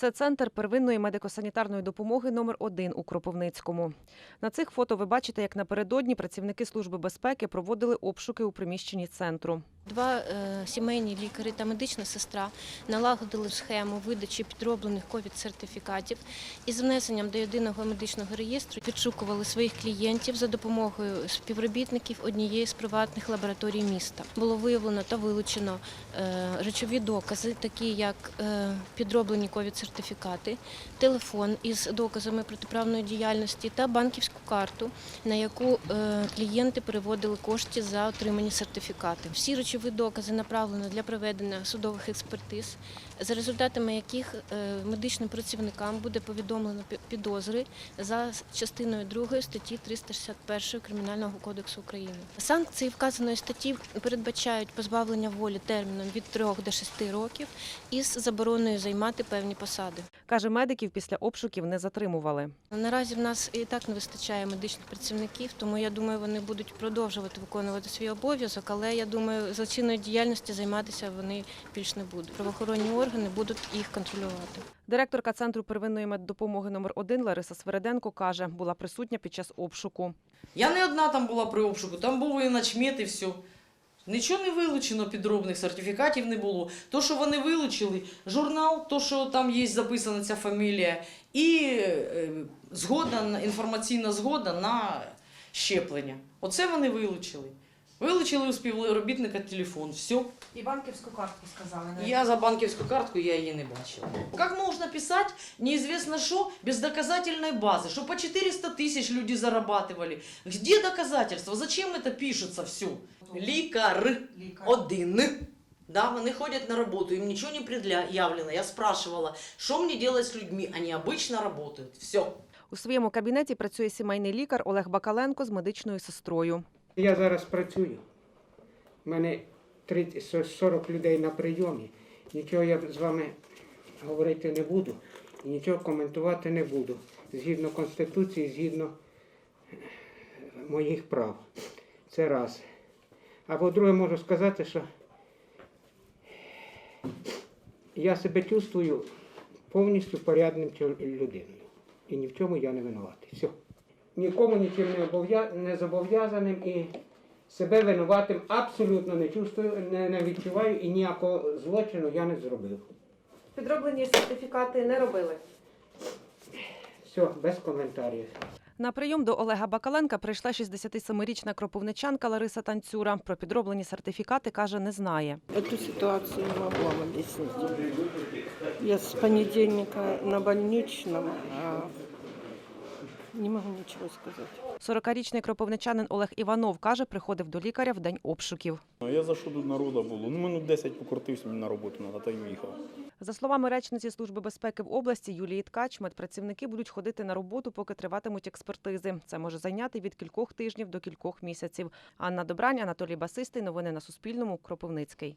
Це центр первинної медико-санітарної допомоги номер 1 у Кропивницькому. На цих фото ви бачите, як напередодні працівники Служби безпеки проводили обшуки у приміщенні центру. Два е, сімейні лікарі та медична сестра налагодили схему видачі підроблених ковід-сертифікатів і з внесенням до єдиного медичного реєстру відшукували своїх клієнтів за допомогою співробітників однієї з приватних лабораторій міста. Було виявлено та вилучено е, речові докази, такі як е, підроблені ковід-сертифікати, телефон із доказами протиправної діяльності та банківську карту, на яку клієнти переводили кошти за отримані сертифікати. Всі речові докази направлено для проведення судових експертиз, за результатами яких е, медичним працівникам буде повідомлено підозри за частиною 2 статті 361 Кримінального кодексу України. Санкції вказаної статті передбачають позбавлення волі терміном від 3 до 6 років із забороною займати певні посади. Каже, медиків після обшуків не затримували. Наразі в нас і так не вистачає медичних працівників, тому я думаю, вони будуть продовжувати виконувати свій обов'язок, але я думаю, злочинною діяльністю займатися вони більш не будуть. Правоохоронні органи будуть їх контролювати. Директорка центру первинної меддопомоги номер 1 Лариса Свереденко каже, була присутня під час обшуку. Я не одна там була при обшуку, там був і начмет, і все. Нічого не вилучено, підробних сертифікатів не було. То, що вони вилучили, журнал, то, що там є записана ця фамілія, і е, згода, інформаційна згода на щеплення. Оце вони вилучили. Вилучили у співробітника телефон. Все. І банківську картку сказали. Я за банківську картку я її не бачила. Как можно писать неизвестно что без доказательной базы? Что по 400 тысяч люди зарабатывали. Где доказательства? Зачем это пишется все? Лікар один. Да, вони ходять на роботу, їм нічого не пред'явлено. Я спрашивала, що мені делать з людьми? Вони обично працюють. Все. У своєму кабінеті працює сімейний лікар Олег Бакаленко з медичною сестрою. Я зараз працюю. У мене 30, 40 людей на прийомі. Нічого я з вами говорити не буду і нічого коментувати не буду. Згідно Конституції, згідно е, моїх прав. Це раз. А по-друге, можу сказати, що я себе чувствую повністю порядним людиною. І ні в чому я не винуватий. Все. Нікому нічим не, обов'я... не зобов'язаним і себе винуватим абсолютно не чувствую, не, не відчуваю і ніякого злочину я не зробив. Підроблені сертифікати не робили. Все, без коментарів. На прийом до Олега Бакаленка прийшла 67-річна кропивничанка Лариса Танцюра. Про підроблені сертифікати каже, не знає. Эту ситуацию не могу вам объяснить. Я с понедельника на больничном, а не могу ничего сказать. 40-річний кропивничанин Олег Іванов каже, приходив до лікаря в день обшуків. А Я зайшов тут народу було. Ну, минут 10 покрутився мені на роботу треба, та й уїхав. За словами речниці Служби безпеки в області Юлії Ткач, медпрацівники будуть ходити на роботу, поки триватимуть експертизи. Це може зайняти від кількох тижнів до кількох місяців. Анна Добрань, Анатолій Басистий. Новини на Суспільному. Кропивницький.